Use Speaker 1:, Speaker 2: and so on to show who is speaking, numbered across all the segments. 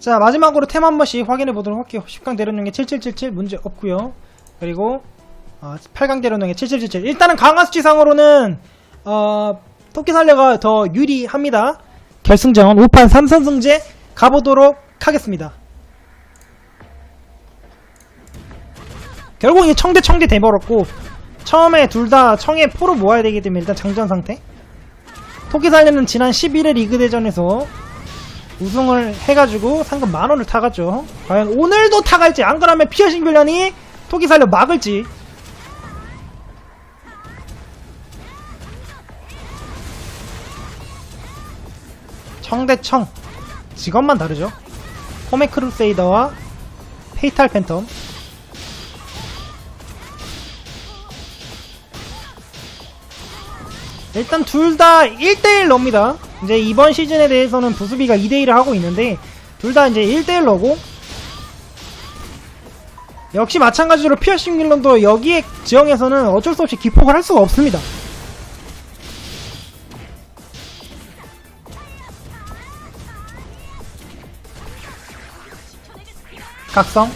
Speaker 1: 자 마지막으로 템 한 번씩 확인해 보도록 할게요. 10강 대련용의 7777 문제 없고요. 그리고 어, 8강 대련용의 7777 일단은 강화 수치상으로는 어, 토끼 살려가 더 유리합니다. 결승전 5판 3선승제 가보도록 하겠습니다. 결국 이게 청대 청대 돼버렸고 처음에 둘 다 청에 포로 모아야 되기 때문에 일단 장전 상태. 토끼 살려는 지난 11회 리그 대전에서 우승을 해가지고 상금 만원을 타갔죠. 과연 오늘도 타갈지, 안 그러면 피어싱 빌런이 토끼 살려 막을지. 청대청. 직업만 다르죠. 호메 크루세이더와 페이탈 팬텀. 일단 둘 다 1대1 넣습니다. 이제 이번 시즌에 대해서는 부수비가 2대1을 하고 있는데 둘 다 이제 1대1 넣고 역시 마찬가지로 피어싱 밀런도 여기에 지형에서는 어쩔 수 없이 기폭을 할 수가 없습니다. 각성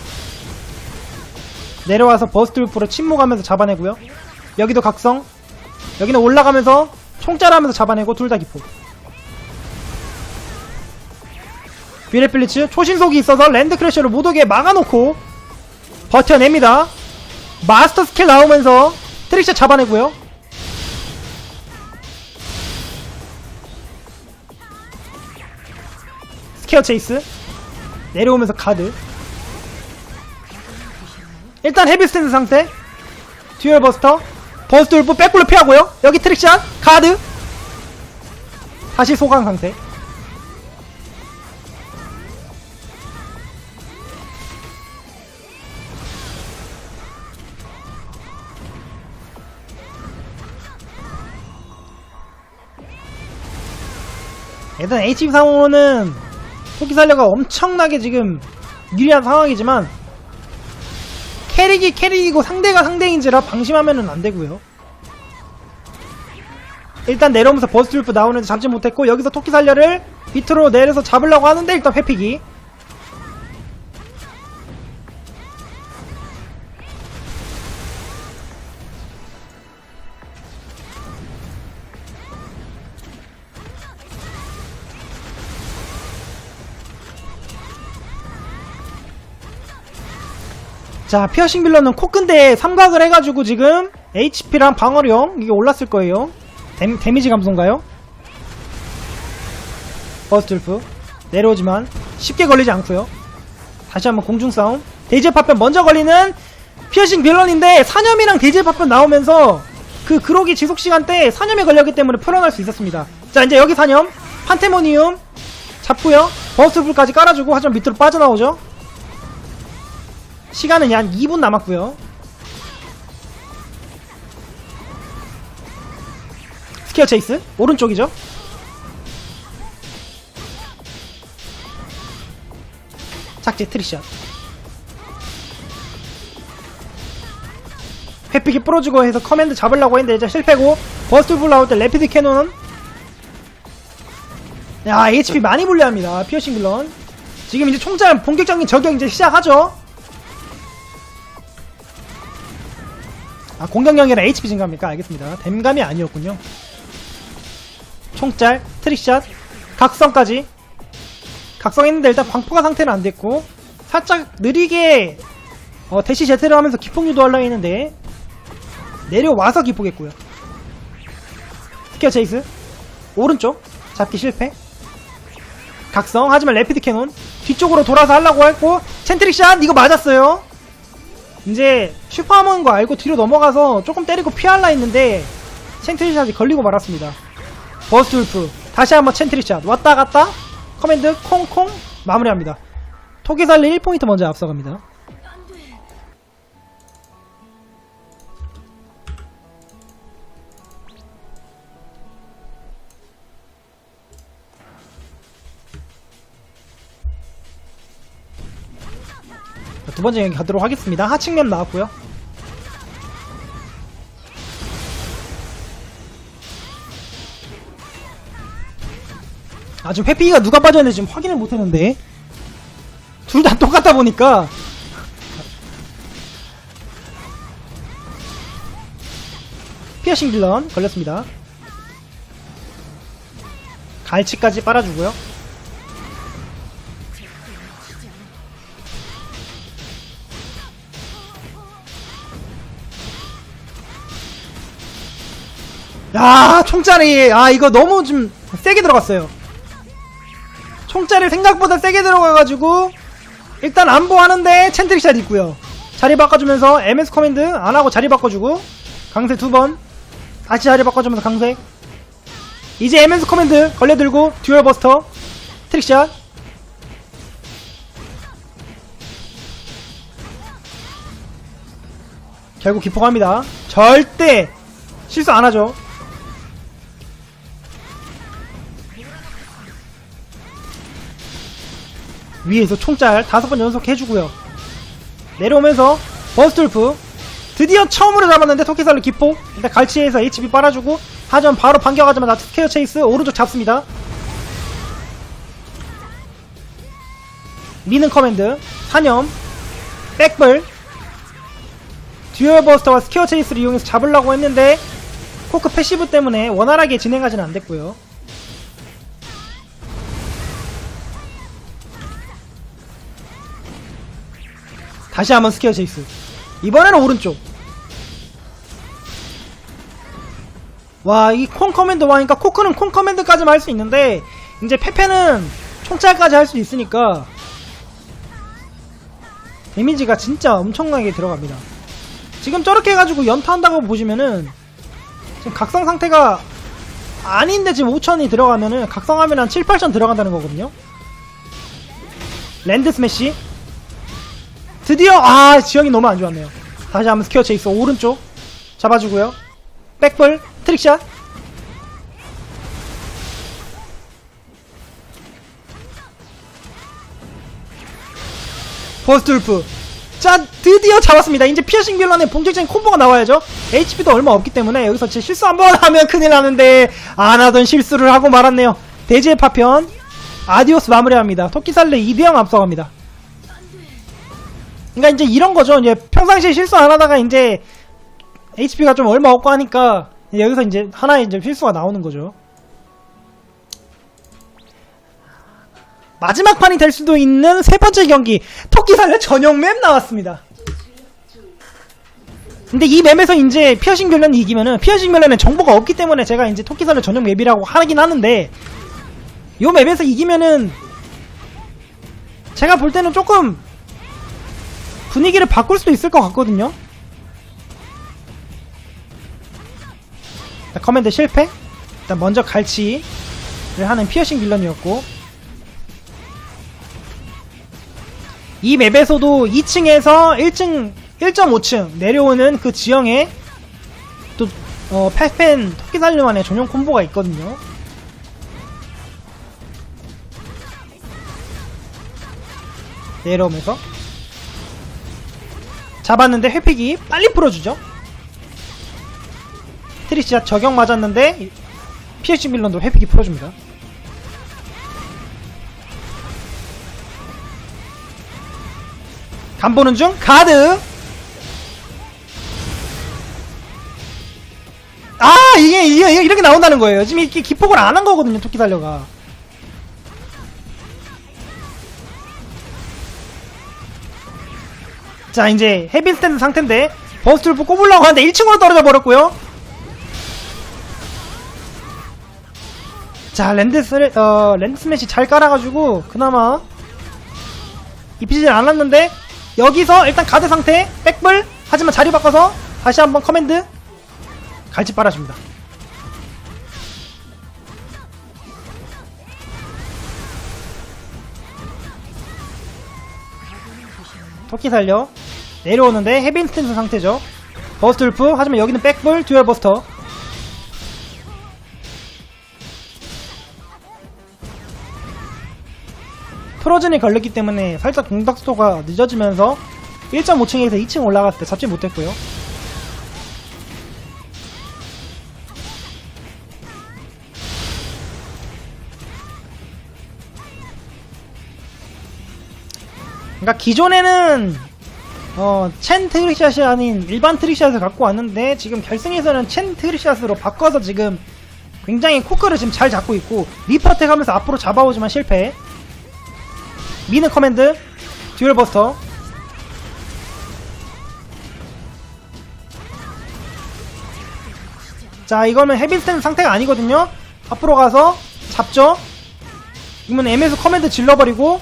Speaker 1: 내려와서 버스트 루프로 침묵하면서 잡아내고요. 여기도 각성 여기는 올라가면서 총자하면서 잡아내고 둘 다 기포. 비레필리츠 초신속이 있어서 랜드 크래셔를 못 오게 막아놓고 버텨냅니다. 마스터 스킬 나오면서 트릭샷 잡아내고요. 스퀘어 체이스. 내려오면서 카드. 일단 헤비 스탠드 상태. 듀얼 버스터. 버스트 울프 백블로 피하고요. 여기 트릭샷 카드. 다시 소강 상태 일단 HB 상으로는 토끼 살려가 엄청나게 지금 유리한 상황이지만 캐릭이 캐릭이고 상대가 상대인지라 방심하면은 안 되고요. 일단 내려오면서 버스트 울프 나오는데 잡지 못했고 여기서 토끼 살려를 밑으로 내려서 잡으려고 하는데 일단 회피기. 자, 피어싱 빌런은 코끝에 삼각을 해가지고 지금 HP랑 방어력 이게 올랐을 거예요. 데, 데미지 감소인가요? 버스트루프 내려오지만 쉽게 걸리지 않고요. 다시 한번 공중 싸움. 데이지 파편 먼저 걸리는 피어싱 빌런인데 사념이랑 데이지 파편 나오면서 그 그로기 지속 시간 때 사념이 걸렸기 때문에 풀어날 수 있었습니다. 자, 이제 여기 사념 판테모니움 잡고요. 버스트루프까지 깔아주고 하지만 밑으로 빠져나오죠. 시간은 약 2분 남았고요. 스퀘어 체이스 오른쪽이죠. 착지 트리샷. 회피기 부러지고 해서 커맨드 잡으려고 했는데 이제 실패고 버스트 불 나올 때 레피드 캐논은 야 HP 많이 불리합니다 피어싱 빌런 지금 이제 총잘 본격적인 저격 이제 시작하죠 아 공격력이 아니라 HP 증가입니까? 알겠습니다. 댐감이 아니었군요. 총짤, 트릭샷, 각성까지. 각성했는데 일단 광포가 상태는 안 됐고 살짝 느리게 어, 대시 제트를 하면서 기폭 유도하려 했는데 내려와서 기폭했고요. 스퀘어 체이스 오른쪽 잡기 실패. 각성 하지만 레피드 캐논 뒤쪽으로 돌아서 하려고 했고 챈트릭샷 이거 맞았어요. 이제 슈퍼하는 거 알고 뒤로 넘어가서 조금 때리고 피할라 했는데 챈트리샷이 걸리고 말았습니다. 버스트 울프 다시 한번 챈트리샷 왔다 갔다 커맨드 콩콩 마무리합니다. 토기살리 1포인트 먼저 앞서갑니다. 두 번째 경기 가도록 하겠습니다. 하층면 나왔고요. 아 지금 회피가 누가 빠졌는지 지금 확인을 못했는데 둘 다 똑같다 보니까 피어싱 빌런 걸렸습니다. 갈치까지 빨아주고요. 야, 총짜리. 아, 이거 너무 좀 세게 들어갔어요. 총짜리 생각보다 세게 들어가가지고, 일단 안보하는데 챈트릭샷 있고요. 자리 바꿔주면서 MS 커맨드 안 하고 자리 바꿔주고, 강세 두 번. 다시 자리 바꿔주면서 강세. 이제 MS 커맨드 걸려들고, 듀얼 버스터. 트릭샷. 결국 기포갑니다. 절대 실수 안 하죠. 위에서 총짤 다섯 번 연속 해주고요. 내려오면서 버스트루프 드디어 처음으로 잡았는데 토끼살로 기포 일단 갈치에서 HP 빨아주고 하전 바로 반겨가자마자 스퀘어 체이스 오른쪽 잡습니다. 미는 커맨드 사념 백벌 듀얼 버스터와 스퀘어 체이스를 이용해서 잡으려고 했는데 코크 패시브 때문에 원활하게 진행하지는 않됐고요. 다시 한번 스퀘어 체이스. 이번에는 오른쪽. 와, 이 콩 커맨드 와니까 코크는 콩 커맨드까지만 할 수 있는데, 이제 페페는 총짤까지 할 수 있으니까, 데미지가 진짜 엄청나게 들어갑니다. 지금 저렇게 해가지고 연타한다고 보시면은, 지금 각성 상태가 아닌데 지금 5천이 들어가면은, 각성하면 한 7, 8천 들어간다는 거거든요? 랜드 스매시. 드디어 아 지형이 너무 안 좋았네요. 다시 한번 스퀘어 체이스 오른쪽 잡아주고요. 백볼 트릭샷. 버스트울프. 자 드디어 잡았습니다. 이제 피어싱 빌런의 본격적인 콤보가 나와야죠. HP도 얼마 없기 때문에 여기서 제 실수 한번 하면 큰일 나는데 안 하던 실수를 하고 말았네요. 대지의 파편 아디오스 마무리합니다. 토끼살레 2대0 앞서갑니다. 그러니까 이제 이런 거죠. 이제 평상시에 실수 안 하다가 이제 HP가 좀 얼마 없고 하니까 여기서 이제 하나의 이제 실수가 나오는 거죠. 마지막 판이 될 수도 있는 세 번째 경기 토끼살레 전용 맵 나왔습니다. 근데 이 맵에서 이제 피어싱 결련이 이기면은 피어싱 결련에 정보가 없기 때문에 제가 이제 토끼살레 전용 맵이라고 하긴 하는데 요 맵에서 이기면은 제가 볼 때는 조금 분위기를 바꿀 수도 있을 것 같거든요. 자, 커맨드 실패. 일단 먼저 갈치를 하는 피어싱 빌런이었고 이 맵에서도 2층에서 1층 1.5층 내려오는 그 지형에 또 어, 페펜 토끼 살려만의 전용 콤보가 있거든요. 내려오면서 잡았는데 회픽이 빨리 풀어주죠. 트리시아 저격 맞았는데 피어싱 빌런도 회픽이 풀어줍니다. 간 보는 중 가드 아 이게, 이게 이렇게 나온다는 거예요 지금 이렇게 기폭을 안 한 거거든요 토끼 달려가 자 이제 헤비 스탠드 상태인데 버스트를 꼽으려고 하는데 1층으로 떨어져 버렸고요. 자 랜드 스레, 어, 랜드 스매시 잘 깔아가지고 그나마 입히질 않았는데 여기서 일단 가드 상태 백불 하지만 자리 바꿔서 다시 한번 커맨드. 갈치 빨아줍니다. 토끼 살려 내려오는데 헤빈 스탠스 상태죠. 버스트 울프. 하지만 여기는 백불 듀얼 버스터. 프로즌이 걸렸기 때문에 살짝 속도가 늦어지면서 1.5층에서 2층 올라갔을 때 잡지 못했고요. 그러니까 기존에는 어, 첸 트릭샷이 아닌 일반 트릭샷을 갖고 왔는데 지금 결승에서는 첸 트릭샷으로 바꿔서 지금 굉장히 코크를 지금 잘 잡고 있고 리퍼텍 하면서 앞으로 잡아오지만 실패. 미는 커맨드 듀얼 버스터. 자 이거는 헤비스탠 상태가 아니거든요. 앞으로 가서 잡죠. 이건 M에서 커맨드 질러버리고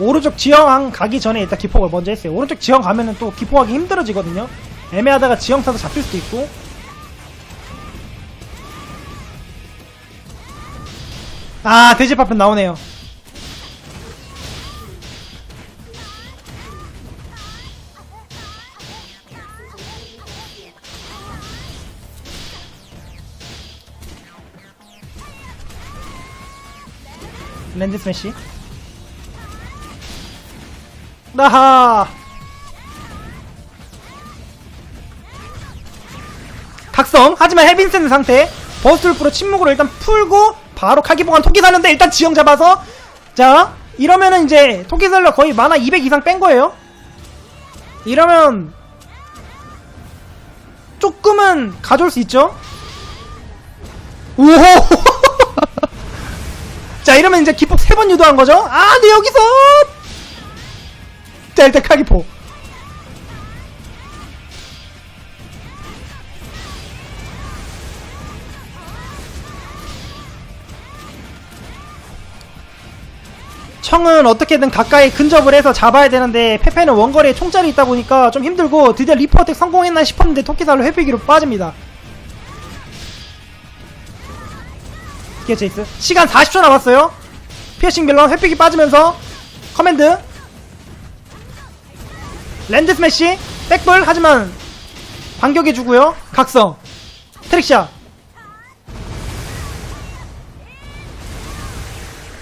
Speaker 1: 오른쪽 지형 가기 전에 일단 기폭을 먼저 했어요. 오른쪽 지형 가면은 또 기폭하기 힘들어지거든요. 애매하다가 지형 타서 잡힐 수도 있고. 아 돼지 파편 나오네요. 랜드 스매시 나하! 각성! 하지만 헬빈센 상태. 버스툴프로 침묵으로 일단 풀고 바로 카기봉한 토끼 사는데 일단 지형 잡아서. 자 이러면은 이제 토끼 살려 거의 만화 200 이상 뺀 거예요. 이러면 조금은 가져올 수 있죠? 우호! 자 이러면 이제 기폭 세 번 유도한 거죠? 아 근데 여기서 자 일단 카기포. 청은 어떻게든 가까이 근접을 해서 잡아야 되는데 페페는 원거리에 총짜리 있다 보니까 좀 힘들고 드디어 리퍼텍 성공했나 싶었는데 토끼살로 회피기로 빠집니다. 기어 체이스? 시간 40초 남았어요? 피어싱 멜론 회피기 빠지면서 커맨드 랜드 스매시 백볼 하지만 반격해주고요. 각성. 트릭샷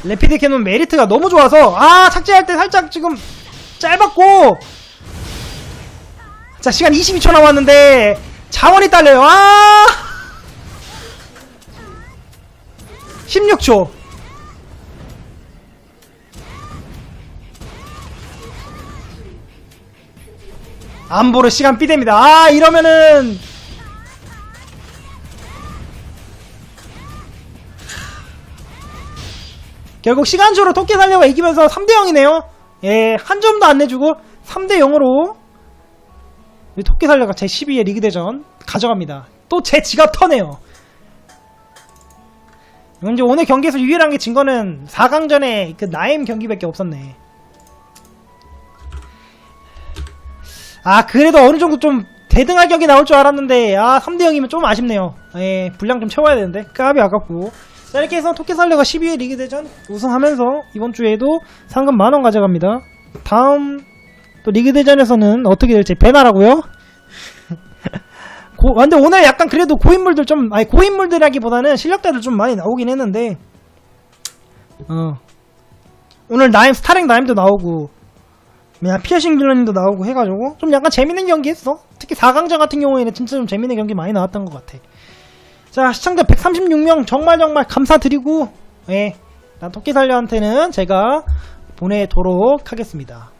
Speaker 1: 레피드 캐논 메리트가 너무 좋아서 아 착지할 때 살짝 지금 짧았고. 자 시간 22초 남았는데 자원이 딸려요. 아! 16초 안보로 시간 삐됩니다. 아 이러면은 결국 시간조로 토끼 살려가 이기면서 3대0이네요. 예, 한 점도 안 내주고 3대0으로 우리 토끼 살려가 제 12회 리그 대전 가져갑니다. 또 제 지갑 터네요. 이제 오늘 경기에서 유일한 게 진 거는 4강전에 그 나임 경기밖에 없었네 아 그래도 어느 정도 좀 대등할 격이 나올 줄 알았는데 아 3대0이면 좀 아쉽네요. 예 분량 좀 채워야 되는데 까비 아깝고. 자 이렇게 해서 토끼살레가 12회 리그대전 우승하면서 이번 주에도 상금 만원 가져갑니다. 다음 또 리그대전에서는 어떻게 될지 배나라고요? 고, 근데 오늘 약간 그래도 고인물들 좀 아니 고인물들이라기보다는 실력자들 좀 많이 나오긴 했는데 어. 오늘 나임 스타링 나임도 나오고 그냥 피어싱 딜러님도 나오고 해가지고 좀 약간 재밌는 경기 했어. 특히 4강전 같은 경우에는 진짜 좀 재밌는 경기 많이 나왔던 것 같아. 자 시청자 136명 정말 정말 감사드리고 예, 난 토끼살려한테는 제가 보내도록 하겠습니다